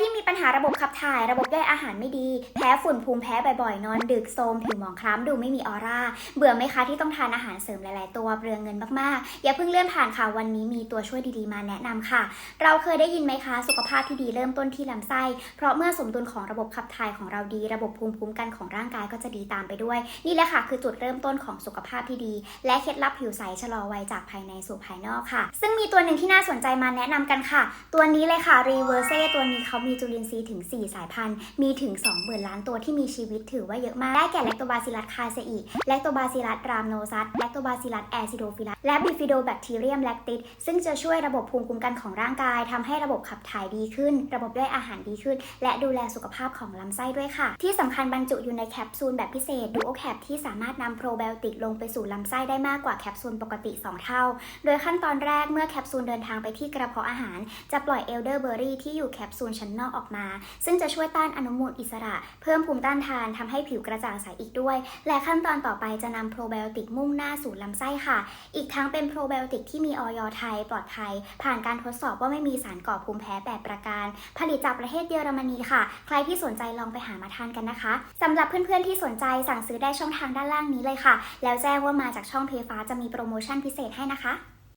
ที่มีปัญหาระบบขับถ่าย ระบบย่อยอาหารไม่ดี แพ้ฝุ่นภูมิแพ้บ่อยๆ นอนดึกโทมผิวหมองคล้ำดูไม่มีออร่า เบื่อไหมคะที่ต้องทานอาหารเสริมหลายๆ ตัวเปลืองเงินมากๆ อย่าเพิ่งเลื่อนผ่านค่ะ วันนี้มีตัวช่วยดีๆ มาแนะนำค่ะ เราเคยได้ยินไหมคะ สุขภาพที่ดีเริ่มต้นที่ลำไส้ เพราะเมื่อสมดุลของระบบขับถ่ายของเราดี ระบบภูมิคุ้มกันของร่างกายก็จะดีตามไปด้วย นี่แหละค่ะคือจุดเริ่มต้นของสุขภาพที่ดี และเคล็ดลับผิวใสชะลอวัยจากภายในสู่ภายนอกค่ะ ซึ่งมีตัวหนึ่งที่น่าสนใจมาแนะนำกันค่ะ ตัวนี้เลยค่ะ Reverse ตัวนี้เขามีจุลินทรีย์ถึง 4 สายพันธุ์ มีถึง 2 0,000 ล้านตัวที่มีชีวิตถือว่าเยอะมาก ได้แก่แลคโตบาซิลัสคาเซอีแลคโตบาซิลัสรามโนซัสแลคโตบาซิลัสแอซิโดฟิลัส และบิฟิโดแบคทีเรียมแลคติสซึ่งจะช่วยระบบภูมิคุ้มกันของร่างกายทำให้ระบบขับถ่ายดีขึ้น ระบบย่อยอาหารดีขึ้น และดูแลสุขภาพของลำไส้ด้วยค่ะ ที่สำคัญบรรจุอยู่ในแคปซูลแบบพิเศษดูโอแคปที่สามารถนำโปรไบโอติกลงไปสู่ลำไส้ได้มากกว่าแคปซูลปกติ 2 เท่า โดยขั้นตอนแรกเมื่อแคปซูลเดินทางไปที่กระเพาะอาหาร จะปล่อยเอลเดอร์เบอร์รี่ที่อยู่แคปซูลชั้นนอกออกมา ซึ่งจะช่วยต้านอนุมูลอิสระ เพิ่มภูมิต้านทานทำให้ผิวกระจ่างใสอีกด้วย และขั้นตอนต่อไปจะนำโปรไบโอติกมุ่งหน้าสู่ลำไส้ค่ะ อีกทั้งเป็นโปรไบโอติกที่มีออยไทยปลอดภัย ผ่านการทดสอบว่าไม่มีสารก่อภูมิแพ้แบบประการ ผลิตจากประเทศเยอรมนีค่ะ ใครที่สนใจลองไปหามาทานกันนะคะสำหรับเพื่อนๆที่สนใจสั่งซื้อได้ช่องทางด้านล่างนี้เลยค่ะ แล้วแจ้งว่ามาจากช่องเพฟ้าจะมีโปรโมชั่นพิเศษให้นะคะ